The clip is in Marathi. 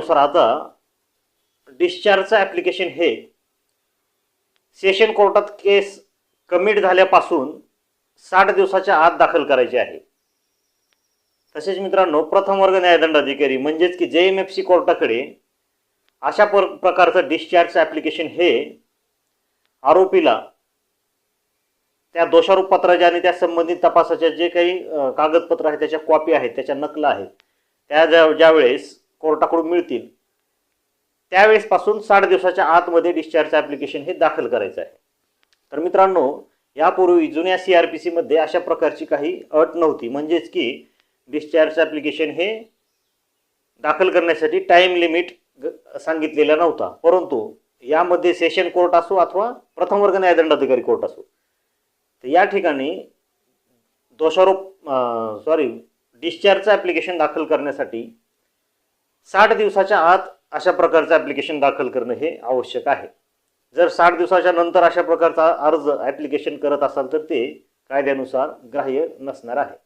कायद्यानुसार आता डिस्चार्जचं ॲप्लिकेशन हे सेशन कोर्टात केस कमिट झाल्यापासून साठ दिवसाच्या आत दाखल करायचे आहे. तसेच मित्रांनो प्रथम वर्ग न्यायदंडाधिकारी म्हणजेच की जे एम एफ सी कोर्टाकडे अशा पर प्रकारचं डिस्चार्जचं ॲप्लिकेशन हे आरोपीला त्या दोषारोपपत्राच्या आणि त्या संबंधित तपासाच्या जे काही कागदपत्र आहेत त्याच्या कॉपी आहेत त्याच्या नकला आहेत त्या ज्या ज्यावेळेस कोर्टाकडून मिळतील. त्यावेळेसपासून साठ दिवसाच्या आतमध्ये डिस्चार्जचं ॲप्लिकेशन हे दाखल करायचं आहे. तर मित्रांनो यापूर्वी जुन्या सी आर पी सीमध्ये अशा प्रकारची काही अट नव्हती. म्हणजेच की डिस्चार्ज ॲप्लिकेशन हे दाखल करण्यासाठी टाईम लिमिट सांगितलेला नव्हता. परंतु यामध्ये सेशन कोर्ट असो अथवा प्रथम वर्ग न्यायदंडाधिकारी कोर्ट असो तर या ठिकाणी दोषारोप सॉरी डिस्चार्जचं ॲप्लिकेशन दाखल करण्यासाठी साठ दिवसाच्या आत अशा प्रकारचं ॲप्लिकेशन दाखल करणं हे आवश्यक आहे. जर साठ दिवसाच्या नंतर अशा प्रकारचा अर्ज ॲप्लिकेशन करत असाल तर ते कायद्यानुसार ग्राह्य नसणार आहे.